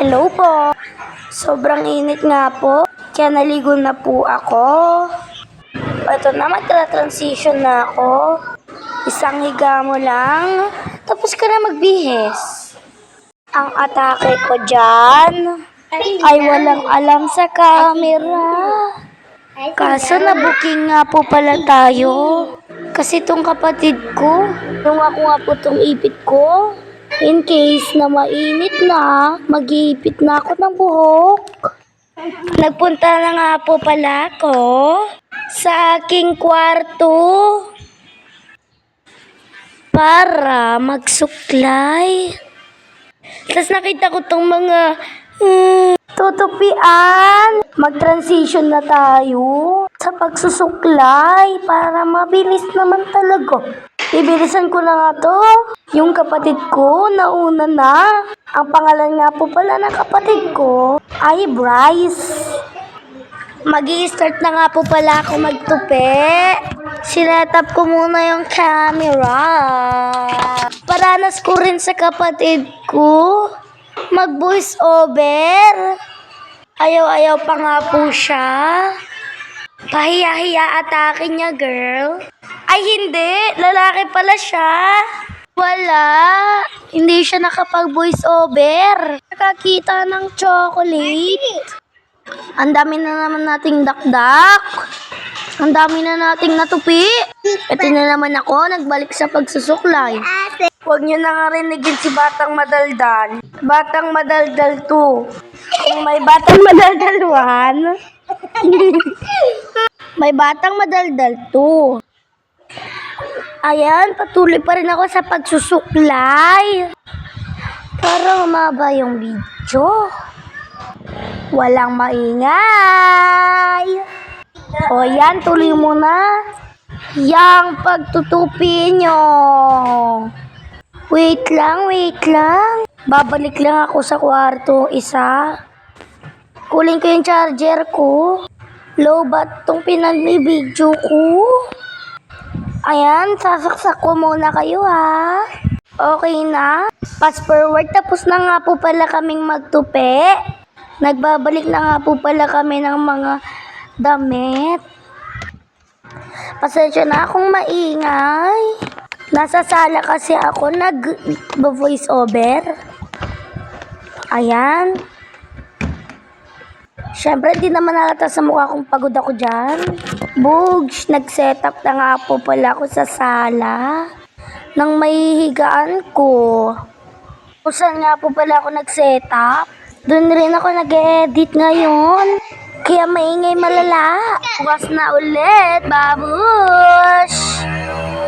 Hello po. Sobrang init nga po. Kaya naligo na po ako. Ito na, magtra-transition na ako. Isang higa mo lang. Tapos ka na magbihis. Ang atake ko dyan ay walang alam sa camera. Kaso na-booking nga po pala tayo. Kasi tong kapatid ko, nung ako nga po tong ipit ko, in case na mainit na, mag-iipit na ako ng buhok. Nagpunta na nga po pala ako sa aking kwarto para magsuklay. Tapos nakita ko tong mga hmm, tutupian. Mag-transition na tayo sa pagsusuklay para mabilis naman talaga. Bibilisan ko na nga to. Yung kapatid ko, nauna na. Ang pangalan nga po pala ng kapatid ko ay Bryce. mag start na nga po pala ako magtupi. Sinetap ko muna yung camera. Paranas ko rin sa kapatid ko. Mag-voice over. Ayaw-ayaw pa nga po siya. Pahiya-hiya atake niya, girl. Ay, hindi. Lalaki pala siya. Wala. Hindi siya nakapag-voice over. Nakakita ng chocolate. Ang dami na naman nating dakdak. Ang dami na nating natupi. Ito na naman ako, nagbalik sa pagsusuklay. Huwag niyo na nga rinigin si Batang Madaldal. Batang Madaldal 2. Kung may Batang Madaldal 1, may Batang Madaldal 2. Ayan, patuloy pa rin ako sa pagsusuklay. Para humaba yung video. Walang maingay. O yan, tuloy mo na. Yang pagtutupi nyo. Wait lang, wait lang. Babalik lang ako sa kwarto, isa. Kuling ko yung charger ko. Low bat tong pinag-video ko. Ayan, sasaksak ko muna kayo ha. Okay na. Fast forward, tapos na nga po pala kaming magtupi. Nagbabalik na nga po pala kami ng mga damit. Pasensya na akong maingay. Nasa sala kasi ako nag-voice over. Ayan. Siyempre, di naman nalata sa mukha kong pagod ako dyan. Bugs, nag-setup na nga po pala ako sa sala ng mahihigaan ko. Kung saan nga po pala ako nag-setup. Doon rin ako nag-edit ngayon. Kaya maingay malala. Bukas na ulit, babush!